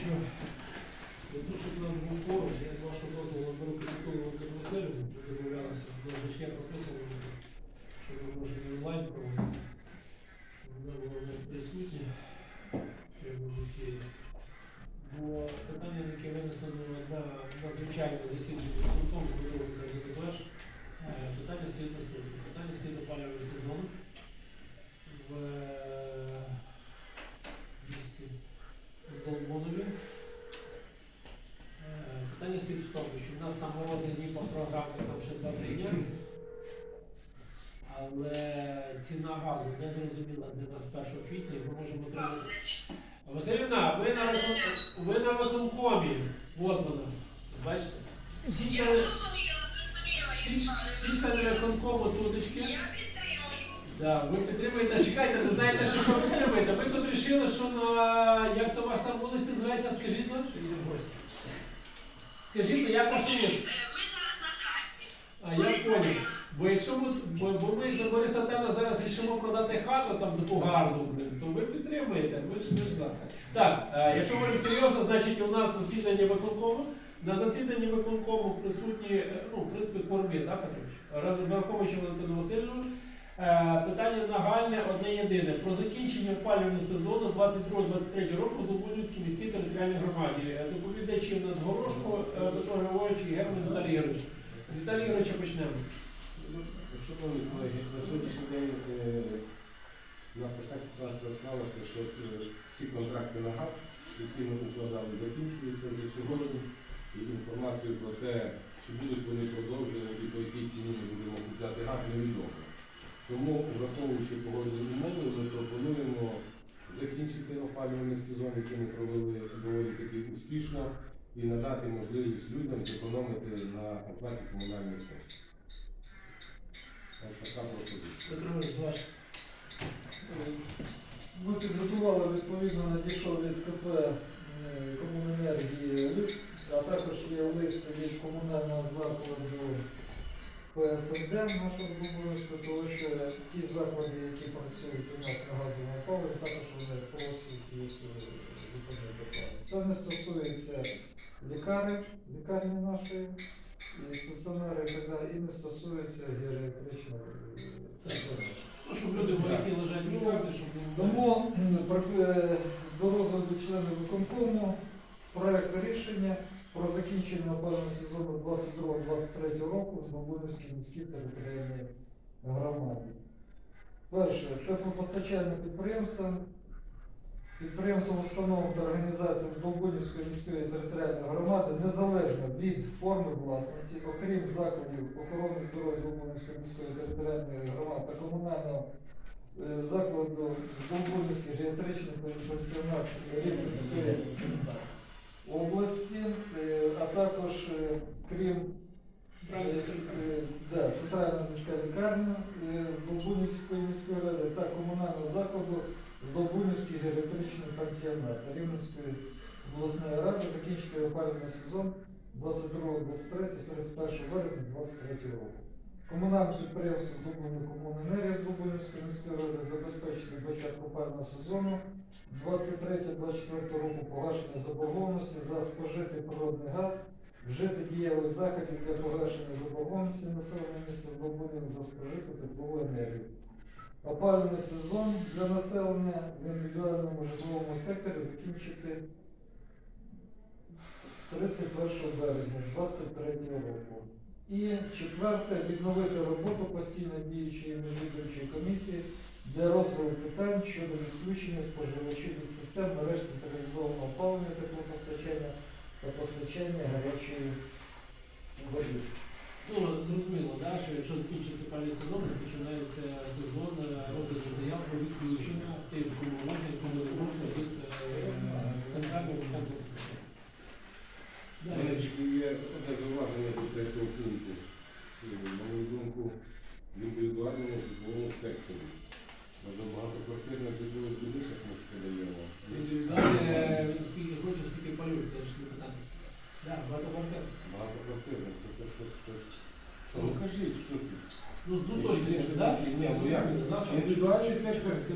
що для того, щоб нам був форум, я з вашого дозволу беру капітулу Васильовну, ми домовлялися, в значке прописано, що ми можемо онлайн проводити. Вона була у нас присутня в прямому ефірі. Бо питання, яке винесено на надзвичайне засідання виконкому, коли це не е, питання стоїть наступне. Питання стоїть опалювальний сезон в е, місті Долбонові. Е, Питання стоїть в тому, що в нас там морозні дні по програмі там ще два-три дня. Але ціна газу не зрозуміла для нас 1 квітня, і ми можемо отримати. Василівна, ви на, ви на виконкомі. От вона. Бачите? Всі члени, всі, всі виконкому туточки. Да, ви підтримуєте, чекайте, ви знаєте, що, що підтримуєте. Ви тут вирішили, що на як то ваш там вулиці називається, скажіть нам? Скажіть, ну, як ваш вулиць? Ми зараз на трасі. А я понял. Бо якщо ми, бо, бо ми на Бориса Тена зараз рішимо продати хату там таку гарну, блин, то ви підтримуєте, ви ж ви ж за. Так, е, якщо говоримо серйозно, значить у нас засідання виконкому. На засіданні виконкому присутні, е, ну, в принципі, кормі, так, Петрович? Раз враховуючи Валентину Васильівну. Е, Питання нагальне, одне єдине. Про закінчення опалювального сезону 22-23 року в Дубунівській міській територіальній громаді. Е, Доповідачі у нас Горошко, е, Петро Григорович і Герман Віталій Ігорович. Віталій Ігоровича почнемо. Шановні колеги, на сьогоднішній день у нас така ситуація склалася, що всі контракти на газ, які ми укладали, закінчуються вже сьогодні. І інформацію про те, чи будуть вони продовжені і по якій ціні ми будемо купляти газ, невідомо. Тому, враховуючи погодні умови, ми пропонуємо закінчити опалювальний сезон, який ми провели доволі таки успішно, і надати можливість людям зекономити на оплаті комунальних послуг. Така пропозиція. Ми підготували відповідно надійшов від КП е, Комуненергії лист, а також є лист від комунального закладу ПСМД нашого Дубровського, тому що ті заклади, які працюють у нас на газовому опаленні, також вони просять їх е, зупинити. Це не стосується лікарні, лікарні нашої, і стаціонари і так далі, і не стосується геріатричного е, центру. Щоб люди які лежать в лікарні, щоб не Тому е, до розгляду членів виконкому проект рішення про закінчення опалювального сезону 22-23 року з Бабунівській міській територіальній громаді. Перше, теплопостачальне підприємство, підприємствам, установам та організаціям Долбунівської міської територіальної громади незалежно від форми власності, окрім закладів охорони здоров'я Долбунівської міської територіальної громади та комунального е, закладу Долбунівський геріатричний пансіонат Рівненської області, е, а також е, крім Е, да, Центральна міська лікарня з Долбунівської міської ради та комунального закладу з Долбунівський геріатричний пансіонат Рівненської обласної ради закінчити опалювальний сезон 22-23 з 31 березня 2023 року. Комунальне підприємство Дубової комуненергія з Дубовської міської ради забезпечити початку опалювального сезону 23-24 року погашення заборгованості за спожитий природний газ вжити дієвих заходів для погашення заборгованості населення міста Здобунів за спожиту теплову енергію. Опалювальний сезон для населення в індивідуальному житловому секторі закінчити 31 березня 2023 року. І четверте, відновити роботу постійно діючої міжвідомчої комісії для розгляду питань щодо відключення споживачів від систем мереж централізованого опалення теплопостачання та постачання гарячої води. Ну, зрозуміло, да, що якщо закінчиться пальний сезон, починається сезон е, розгляду заяв про відключення тих комунальних комунальних від е, центрального фонду До речі, є одне зауваження до третього пункту. На мою думку, в індивідуальному житловому секторі. Може багатоквартирних житлових будинках ми подаємо. Індивідуальне, він скільки хоче, стільки палюється, це ж не питання. Да, багато квартир. Багатоквартирних, це те, що що. Ну кажіть, що ти? Ну, з що, да? Ні, ну як? Індивідуальний сектор це.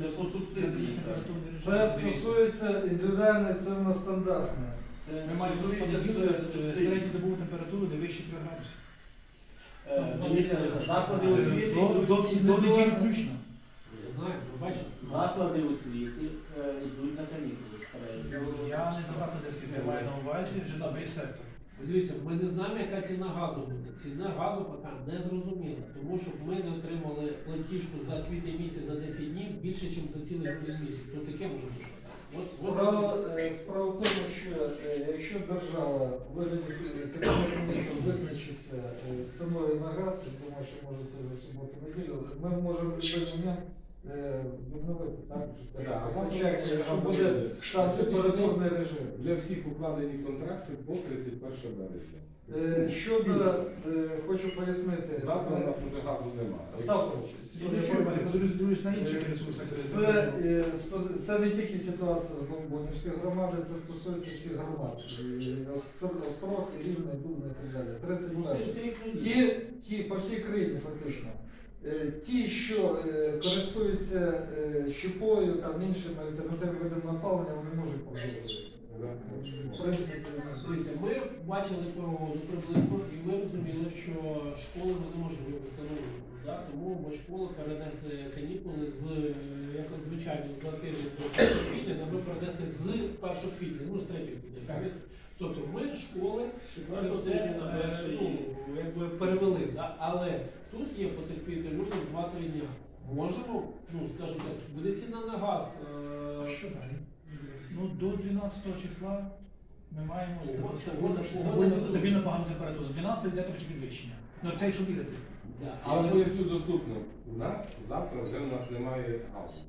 Це по субсидії. так. Це стосується індивідуальної, це в нас стандартне. Це Ми маємо стосується температуру не вище 3 градусів. Е, Дивіться, заклади освіти йдуть- до неділі включно. Я знаю, ви бачите. заклади освіти е, йдуть на канікули. Я не за заклади освіти, я маю на увазі житловий сектор. Дивіться, ми не знаємо, яка ціна газу буде. Ціна газу поки не зрозуміла, тому що ми не отримали платіжку за квітень місяць за 10 днів більше, ніж за цілий грудень місяць. То таке може бути. Справа, е, справа в тому, що е, якщо держава е, міністрів визначиться з ціною на газ, я думаю, що може це за суботу-неділю, ми можемо в будь-який момент відновити так, Да, буде там температурний режим. Для всіх укладені контракти по 31 березня. Е, Щодо, е, хочу пояснити, Завтра у нас вже газу немає. Я подивлюсь, дивлюсь на інших ресурсах. Це, е, сто- це не тільки ситуація з Долбонівською громадою, це стосується всіх громад. Остр- Острог, Рівне, Дубне і так далі. Ну, 31. всі їх люди. Ті, ті по всій країні фактично. Е, Ті, що е, користуються е, щепою, там іншими альтернативними видами опалення, вони можуть Дивіться, ми бачили погоду приблизно, і ми розуміли, що школи ми не можемо встановити. Да? Тому ми школи перенесли канікули з якось звичайно за тиждень до 1 квітня, ми перенесли з 1 квітня, ну з 3 квітня. Тобто ми школи це все е, ну, якби перевели. Да? Але тут є потерпіти людям 2-3 дня. Можемо, ну скажімо так, буде ціна на газ. А е, що далі? Ну, до 12 числа ми маємо Погода- стабільно, стабільно, стабільно погану температуру. З 12 йде трошки підвищення. Ну, це якщо вірити. да, Але поясню доступно. У нас завтра вже у нас немає газу.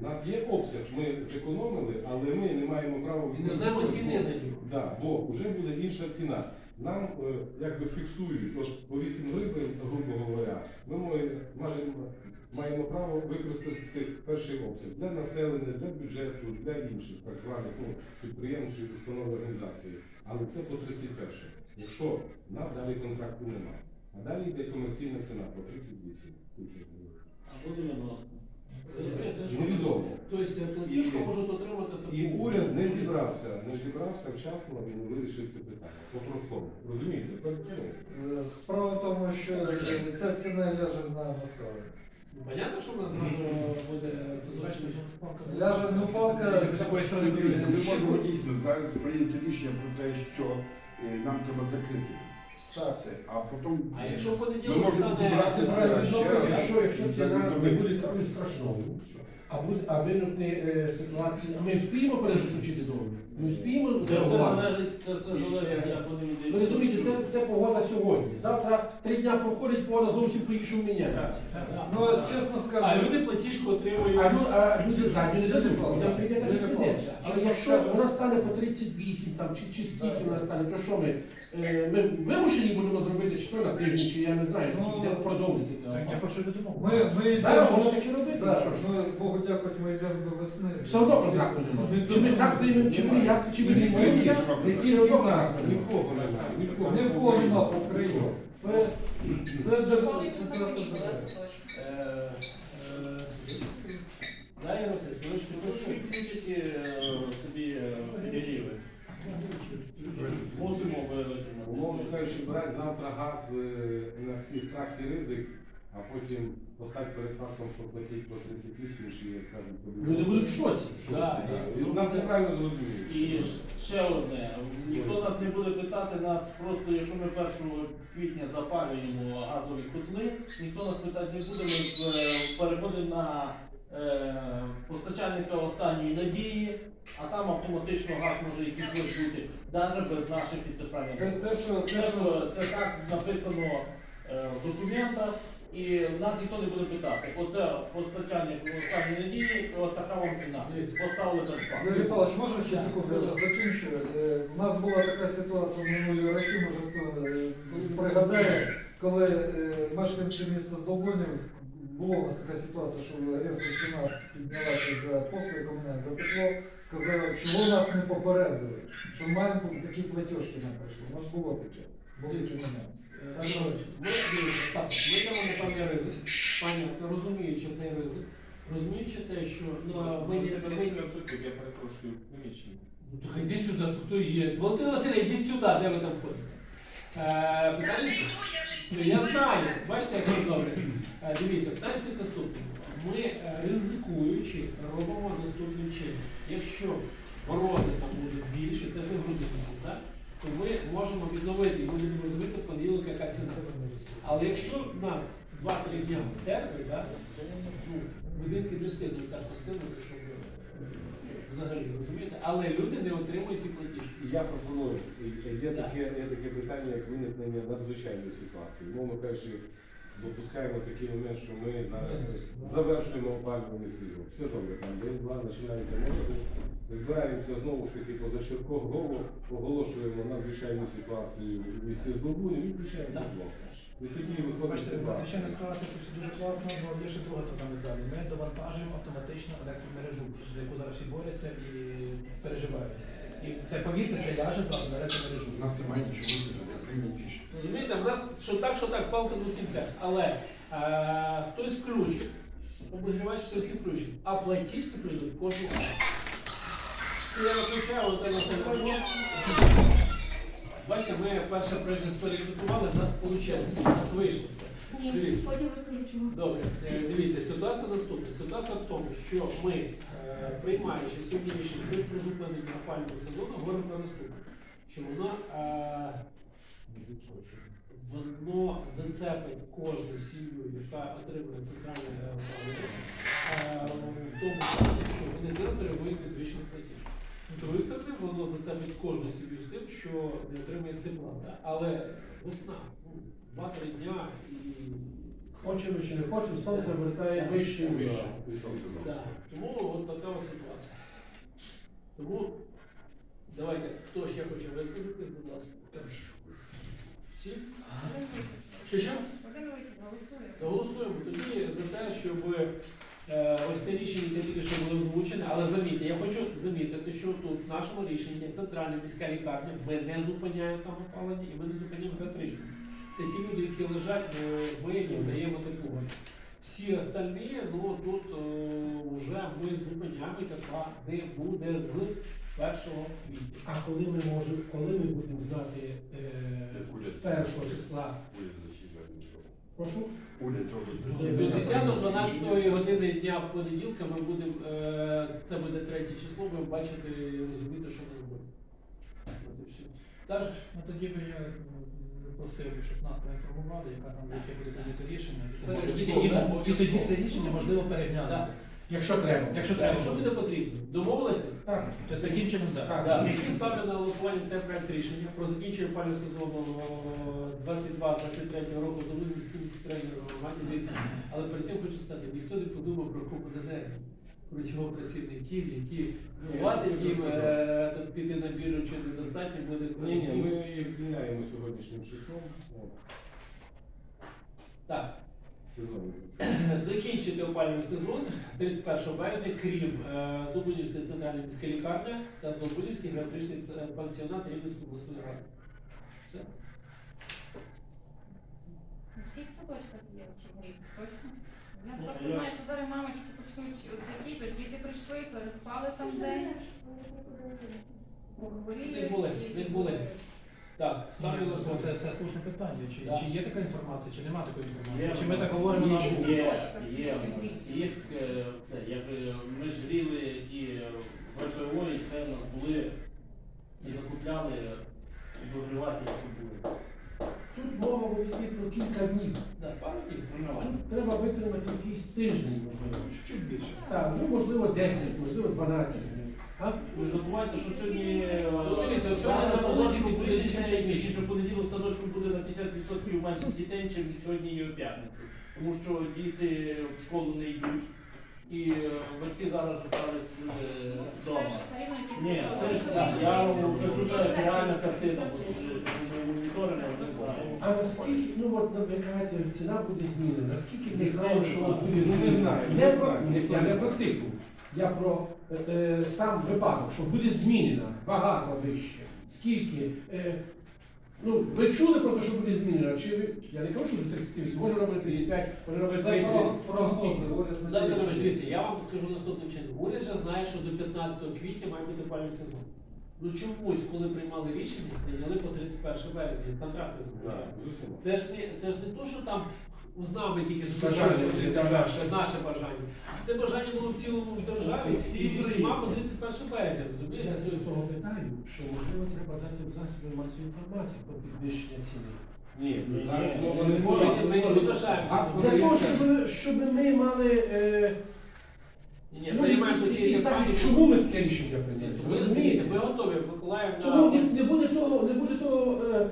У нас є обсяг, ми зекономили, але ми не маємо права І не знаємо ціни на нього. Да, бо вже буде інша ціна. Нам е, якби фіксують от по 8 гривень, грубо говоря, ми має- можемо, маємо право використати перший обсяг для населення, для бюджету, для інших так званих ну, підприємств, установ організації. Але це по 31. Якщо в нас далі контракту немає, а далі йде комерційна ціна по 38 тисяч гривень. Або 90. Невідомо. Тобто платіжку можуть отримати таку. І уряд не зібрався, не зібрався вчасно, він вирішив це питання. По-простому. Розумієте? Е, Справа в тому, що е, ця ціна ляже на населення. Понятно, що в нас зразу буде зовсім. Ляже ну палка. З такої сторони Ми можемо дійсно зараз прийняти рішення про те, що е, нам треба закрити Так. а потім А якщо в ми понеділок можемо стане зібратися ще ну, раз. якщо, якщо ціна не буде такою страшною, а буде а виникне е, ситуація, ми вспіємо перезаключити договір? Ми вспіємо Це все залежить, це все залежить, як вони віддають. Ви розумієте, це, це погода сьогодні. Завтра три дня проходить, погода зовсім по-іншому міняється. Ну, чесно А скажу, люди платіжку отримують. А, ну, а люди задню не дадуть, нам прийде так і прийде. Але якщо вона стане по 38 там, чи, чи скільки вона стане, то що ми? Е, Ми вимушені будемо зробити чи то на тиждень, чи я не знаю, Ну, скільки де продовжити. це. Так, я про що ми, ми Зараз йдемо, можна таке робити, ну що ж. ми, Богу дякувати, ми йдемо до весни. Все одно контракту немає. Чи ми так приймемо, чи ми як, чи ми відмовимося, Не тільки в нас, нікого немає. Нікого. Ні в кого нема по Україні. Це, це Школи держава не ситуація будуть держава. садочки. Е, е, Да, Ярослав, ви ж включити е, собі підігріви. Мусимо вивити. Умовно кажучи, брати завтра газ е, на свій страх і ризик, а потім постати перед фактом, що платять по 30 тисяч, як кажуть, люди будуть в шоці. Що Да, це, да. і- І Нас неправильно зрозуміють. І ще одне, ніхто нас не буде питати нас просто, якщо ми 1 квітня запалюємо газові котли, ніхто нас питати не буде, ми е, переходимо на е, постачальника останньої надії, а там автоматично газ може якийсь бути, навіть без наших підписання. те, що, те, Це, що це так написано е, в документах, і нас ніхто не буде питати. Оце постачальник останньої надії, от така вам ціна. Поставили перед Юрій. Павлович, можна ще секунду, я вже закінчу. Е, У нас була така ситуація в минулі роки, може хто е, пригадає, коли е, мешканці міста Здолбонів, була у нас така ситуація, що різко ціна піднялася за послуги комунальні, за тепло, сказали, чого нас не попередили, що маємо такі платіжки нам прийшли. У нас було таке, Так що ми дивіться, ми йдемо на певний ризик. Пані розуміючи цей ризик, розуміючи те, що ну, ми, не- ми, Я перепрошую, приміщення. Ну, то йди сюди, то хто є? Валентина Васильівна, йдіть сюди, де ви там ходите? Е, Я питання... Ну, я знаю, бачите, як це добре. Е, Дивіться, питання стоїть наступне. Ми е, ризикуючи робимо наступним чином. Якщо морози там будуть більше, це ж не в так? То ми можемо відновити і будемо розуміти в понеділок, яка ціна. Але якщо в нас 2-3 дня терпить, да, ну, будинки не встигнуть так постигнути, щоб взагалі розумієте, але люди не отримують ці платіжки. Я пропоную, є таке, є таке питання, як виникнення надзвичайної ситуації. Мовно кажучи, допускаємо такий момент, що ми зараз завершуємо опалювальний сезон. Все добре, там день-два починається морози. Збираємося знову ж таки позачергово, оголошуємо надзвичайну ситуацію в місті Здолбуні і включаємо тепло. І тоді виходить Бачите, ситуація. надзвичайна ситуація це все дуже класно, але є ще друга сторона медалі. Ми довантажуємо автоматично електромережу, за яку зараз всі борються і переживають. І це повірте, це ляже зразу на електромережу. У нас немає нічого прийняті рішення. Розумієте, в нас що так, що так, палка в двох кінцях. Але е, хтось включить, обігрівач хтось не включить, а платіжки прийдуть кожного. Це я виключаю, але на себе. Бачите, ми перше проєктували, в нас вийшло, в нас вийшло. Ні, Дивіться. Добре, е, дивіться, ситуація наступна. Ситуація в тому, що ми, е, приймаючи сьогодні рішення при призупиненні опалювального сезону, говоримо про наступне, що воно, е, воно зацепить кожну сім'ю, яка отримує центральне е, е, в тому плані, що вони не отримують підвищених платіжок. З другої сторони, воно зацепить кожну сім'ю з тим, що не отримує тепла. Але весна, ну, два-три дня і Хочемо чи не хочемо, сонце вертає вище і вище. Да. Тому от така от ситуація. Тому давайте, хто ще хоче висказати, будь ласка. Всі? Що? Голосуємо тоді за те, щоб е, ось це рішення яке тільки що було озвучене, але замітьте, я хочу замітити, що тут в нашому рішенні центральна міська лікарня, ми не зупиняємо там опалення і ми не зупиняємо електричну. Це ті люди, які лежать, ми їм даємо тепло. Всі остальні, ну тут е, вже ми зупиняємо і не буде з 1 квітня. А коли ми можемо, коли ми будемо знати е, з першого числа, Уряд засідає. прошу? Уряд зробить До засідання. 10-12 години дня понеділка ми будемо, е, це буде третє число, ми бачити і розуміти, що. От і все. Так же ж? Ну тоді би я м, просив, щоб нас проінформували, яка там яке буде прийняти рішення. Тоді- і тоді це рішення можливо переглянути. Да. Якщо треба. Якщо треба. Що буде потрібно? Домовилися? Так. То таким чином так. Так. Так. Які ставлю на голосування цей проект рішення про закінчення опалювального сезону 22-23 року до міським тренером громаді. Дивіться, але перед цим хочу сказати, ніхто не подумав про купу. Про його працівників, які хватить їм е, тут піти на біржу чи недостатньо буде. Ні, ні, ми їх звільняємо сьогоднішнім числом. Так. закінчити опалювальний сезон 31 березня, крім е, Здобунівської центральної міської лікарні та Здобунівський географічний пансіонат Рівненської обласної ради. Все. У всіх садочках є чи гріб, точно? Я Ну, просто я- знаю, що зараз мамочки почнуть оце кіпіш, діти прийшли, переспали там день, похворіли. Не були, не були. Так, ставлю на ну. Це, це слушне питання. Чи, Да. чи є така інформація, чи немає такої інформації? Є чи в ми так говоримо на Є. Є, є в нас. місць. Е, це, як е, ми ж гріли і ВПО, і це в нас були і закупляли обогрівателі, що були. Тут мова йти про кілька днів. Да, пару днів. Ну, Треба витримати якийсь тиждень, можливо. Чуть більше. Так, ну можливо 10, можливо 12 днів. А? Ви забувайте, що сьогодні е, Ну, дивіться, от зараз сьогодні на садочку буде більше, ще ніж що понеділок в садочку буде на 50% менше дітей, ніж сьогодні і у п'ятницю. Тому що діти в школу не йдуть, і е, батьки зараз залишились е, вдома. ж Ні, це так, я вам кажу, це реальна картина, бо ж не. А наскільки, ну от намікаєте, ціна буде змінена, наскільки ми знаємо, що буде Ну, не змінена? знаю, Не не про, знаю, я не не про цифру. Я про е, сам випадок, що буде змінена багато вище. Скільки? Е, Ну, ви чули просто, що буде змінено, чи ви, я не кажу, що до 38, може робити 35, може робити Це 30. про- прогнози. Дивіться, я вам скажу наступним чином. Уряд же знає, що до 15 квітня має бути опалювальний сезон. Ну чомусь, коли приймали рішення, прийняли по 31 березня, контракти заключають. Це ж не це ж не то, що там з нами тільки Бажання, це наше бажання. Це бажання було в цілому в державі і всіма євреї. по 31 березня, розумієте? Я з того питаю, що можливо треба дати в засоби масової інформації про підвищення ціни. Ні, зараз мова не ні. Ми не вибачаємося. Для того, щоб, щоб ми мали е, Ні, ну, приймаємо якісь- ці якісь пані. самі- чому ми таке рішення прийняли? Ми Ви розумієте, розумієте? ми готові, Миколаївна. Тому не, не буде того, не буде того, е,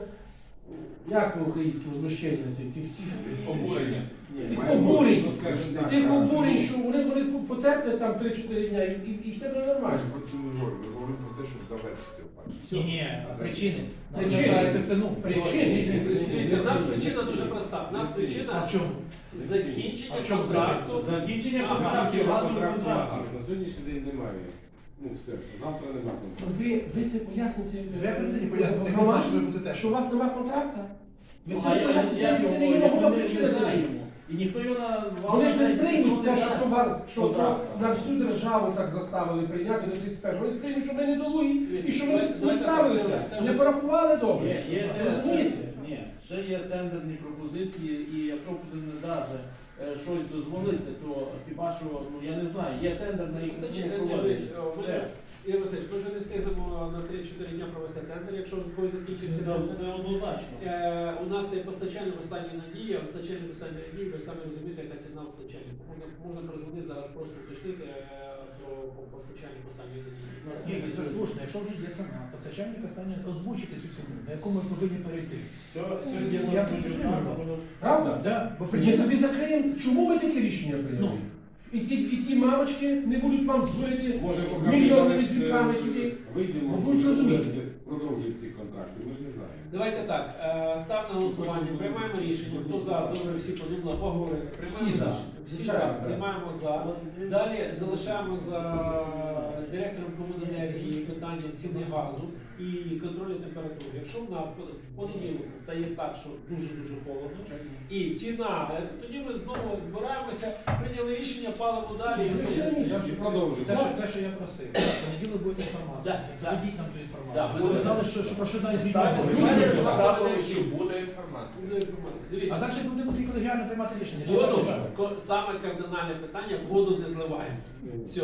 як по-українськи возмущення тих, тих Обурення. Тих обурень, ну, тих обурень, що вони, вони потерплять там 3-4 дня і, і, і все буде нормально. ж про це не говоримо, ми говоримо про те, щоб завершити. Ні, ні, причини. Причини. звертається це, ну, Причини. Дивіться, в нас причина дуже проста. В нас А причина в чому? закінчення контракту. Закінчення Ага, контрактів, Контракту на сьогоднішній день немає. Ну все, завтра немає контракту. Ви, ви це поясните. Ви як людині поясните, як ви знаєте, що ви будете? що у вас немає контракта? Ви Ну, це а я, поясните, я, це- не є не, причина для знаємо. І ніхто його на Вони ж не сприймуть те, що дасть вас, що то на всю державу так заставили прийняти до 31. Вони сприймуть, що ми не долугі і що ми не справилися. Не порахували добре. Є, є, Ви Розумієте? Ще є тендерні пропозиції, і якщо президент даже е, щось дозволиться, то хіба що, ну я не знаю, є тендер на їх проводиться. Ігор Васильович, ми вже не встигнемо на 3-4 дня провести тендер, якщо когось закінчиться Це, тендер. це однозначно. Е, У нас є постачальник останньої надії, а постачальник останньої надії, ви самі розумієте, яка ціна постачальника. Можна, можна перезвонити зараз просто уточнити е, про, про постачальник останньої надії. Наскільки це слушно, якщо вже є ціна, постачальник останнє озвучити цю ціну, на яку ми повинні перейти. Я я підтримую вас. Правда? Да, бо Ми причина собі закриємо. Чому ми таке рішення прийняли? Ну. І ті, і ті мамочки не будуть вам дзвонити Може, поки мільйонними дзвінками е, сюди. Вийдемо, Ви будете розуміти. Продовжують ці контракти, ми ж не знаємо. Давайте так, е, став на голосування, приймаємо рішення. Хто за, добре, всі подумали, поговорили. Приймаємо Всі за. рішення. Всі за, Звичайно, так. приймаємо за. Далі залишаємо за директором комуненергії питання ціни газу і контролю температури. Якщо в нас в понеділок стає так, що дуже-дуже холодно, і ціна, тоді ми знову збираємося, прийняли рішення, палимо далі. Ну, все. Я вже продовжую. те, що, те, що я просив. В понеділок буде інформація. Да, да. Доведіть нам цю інформацію. ми Щоб ви знали, що, що про що навіть Буде інформація. всі. буде інформація. Буде інформація. Дивіться. А далі будемо тільки колегіально приймати рішення. Чи Воду, ко- саме кардинальне питання, воду не зливаємо. Все,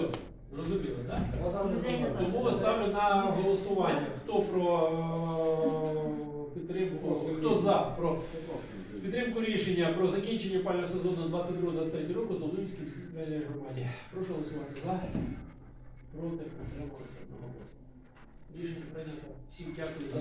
зрозуміло, так? Тому. Тому ставлю на голосування. Хто про е, підтримку, хто за про підтримку рішення про закінчення пального сезону 22-23 року з Долинській громаді. Прошу голосувати за. Проти, підтримку одного голосу. Рішення прийнято. Всім дякую за